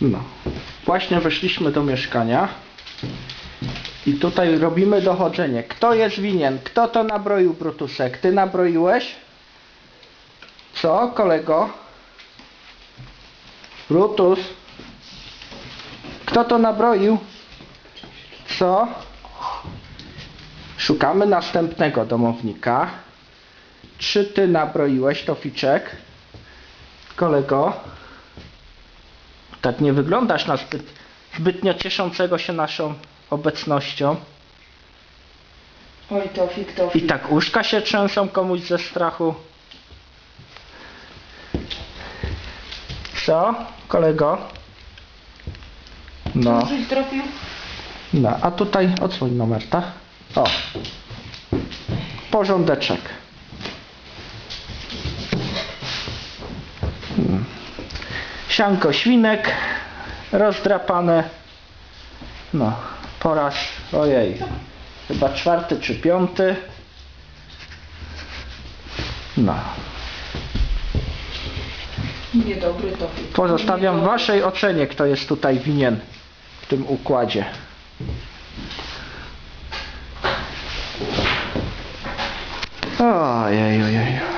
No. Właśnie weszliśmy do mieszkania. I tutaj robimy dochodzenie. Kto jest winien? Kto to nabroił, Brutusek? Ty nabroiłeś? Co, kolego? Brutus? Kto to nabroił? Co? Szukamy następnego domownika. Czy ty nabroiłeś to ficzek? Kolego? Tak nie wyglądasz na zbyt, zbytnio cieszącego się naszą obecnością. Oj, Tofik, I Tofik. tak uszka się trzęsą komuś ze strachu. Co, kolego? No, no, a tutaj odsłoń numer, tak? O. Porządeczek. Hmm. Sianko świnek rozdrapane. No, po raz, ojej, chyba czwarty czy piąty. No, Niedobry Tofik. pozostawiam Niedobry. waszej ocenie, kto jest tutaj winien w tym układzie. Ojej, ojej.